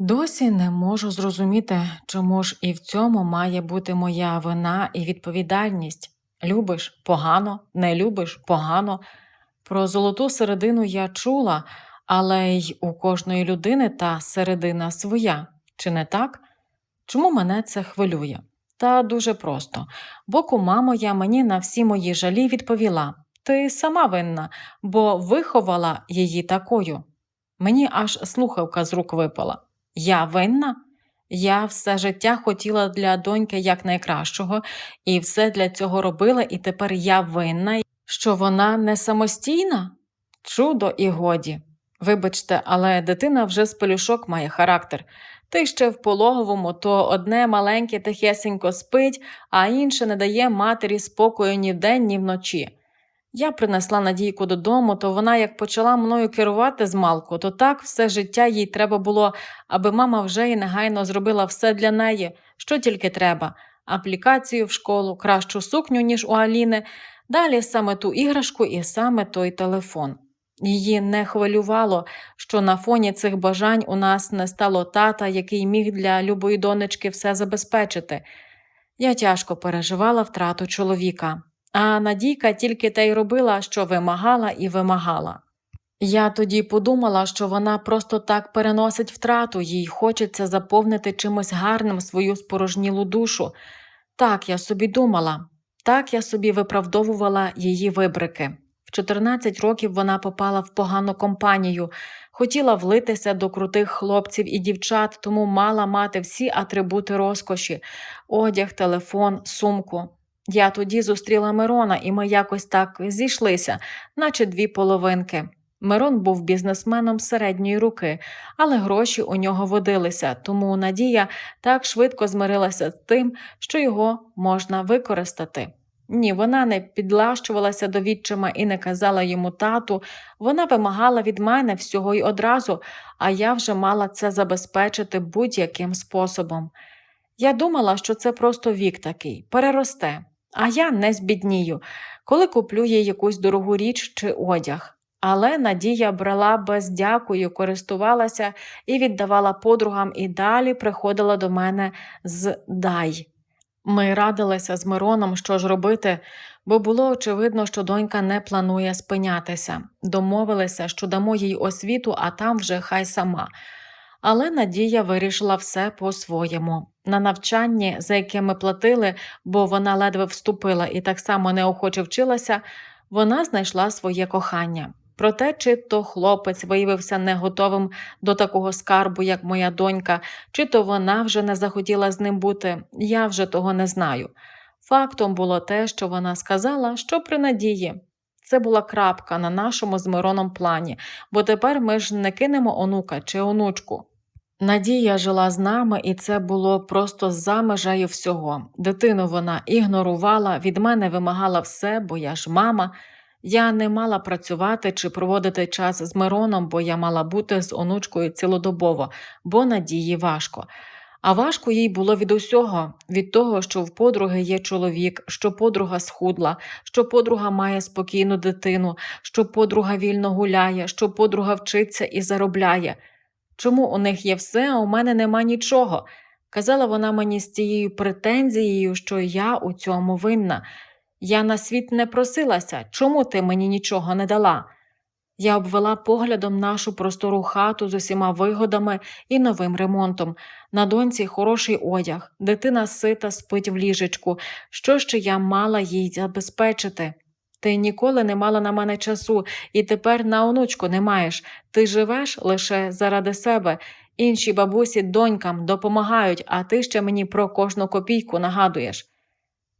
Досі не можу зрозуміти, чому ж і в цьому має бути моя вина і відповідальність. Любиш погано, не любиш погано. Про золоту середину я чула, але й у кожної людини та середина своя. Чи не так? Чому мене це хвилює? Та дуже просто. Бо кума моя мені на всі мої жалі відповіла: Ти сама винна, бо виховала її такою. Мені аж слухавка з рук випала. Я винна? Я все життя хотіла для доньки якнайкращого, і все для цього робила, і тепер я винна, що вона не самостійна? Чудо і годі. Вибачте, але дитина вже з пелюшок має характер. Ти ще в пологовому, то одне маленьке тихесенько спить, а інше не дає матері спокою ні вдень, ні вночі. Я принесла Надійку додому, то вона як почала мною керувати з малку, то так все життя їй треба було, аби мама вже і негайно зробила все для неї, що тільки треба. Аплікацію в школу, кращу сукню, ніж у Аліни, далі саме ту іграшку і саме той телефон. Її не хвилювало, що на фоні цих бажань у нас не стало тата, який міг для любої донечки все забезпечити. Я тяжко переживала втрату чоловіка, а Надійка тільки те й робила, що вимагала і вимагала. Я тоді подумала, що вона просто так переносить втрату, їй хочеться заповнити чимось гарним свою спорожнілу душу. Так я собі думала, так я собі виправдовувала її вибрики. В 14 років вона попала в погану компанію, хотіла влитися до крутих хлопців і дівчат, тому мала мати всі атрибути розкоші одяг, телефон, сумку. Я тоді зустріла Мирона, і ми якось так зійшлися, наче дві половинки. Мирон був бізнесменом середньої руки, але гроші у нього водилися, тому Надія так швидко змирилася з тим, що його можна використати. Ні, вона не підлащувалася до відчима і не казала йому тату, вона вимагала від мене всього й одразу, а я вже мала це забезпечити будь-яким способом. Я думала, що це просто вік такий, переросте, а я не збіднію, коли куплю їй якусь дорогу річ чи одяг. Але Надія брала без дякую, користувалася і віддавала подругам, і далі приходила до мене з дай. Ми радилися з Мироном, що ж робити, бо було очевидно, що донька не планує спинятися. Домовилися, що дамо їй освіту, а там вже хай сама. Але Надія вирішила все по-своєму. На навчанні, за яке ми платили, бо вона ледве вступила і так само неохоче вчилася, вона знайшла своє кохання. Проте, чи то хлопець виявився не готовим до такого скарбу, як моя донька, чи то вона вже не захотіла з ним бути, я вже того не знаю. Фактом було те, що вона сказала, що при надії. Це була крапка на нашому з Мироном плані, бо тепер ми ж не кинемо онука чи онучку. Надія жила з нами, і це було просто за межею всього. Дитину вона ігнорувала, від мене вимагала все, бо я ж мама. Я не мала працювати чи проводити час з Мироном, бо я мала бути з онучкою цілодобово, бо надії важко. А важко їй було від усього, від того, що в подруги є чоловік, що подруга схудла, що подруга має спокійну дитину, що подруга вільно гуляє, що подруга вчиться і заробляє. Чому у них є все, а у мене нема нічого? Казала вона мені з тією претензією, що я у цьому винна. Я на світ не просилася, чому ти мені нічого не дала? Я обвела поглядом нашу простору хату з усіма вигодами і новим ремонтом. На доньці хороший одяг, дитина сита спить в ліжечку. Що ще я мала їй забезпечити? Ти ніколи не мала на мене часу, і тепер на онучку не маєш. Ти живеш лише заради себе. Інші бабусі донькам допомагають, а ти ще мені про кожну копійку нагадуєш.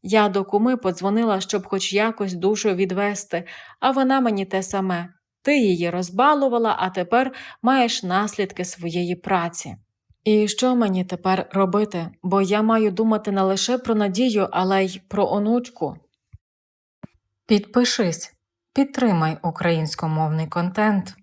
Я до куми подзвонила, щоб хоч якось душу відвести, а вона мені те саме. Ти її розбалувала, а тепер маєш наслідки своєї праці. І що мені тепер робити? Бо я маю думати не лише про надію, але й про онучку. Підпишись, підтримай українськомовний контент.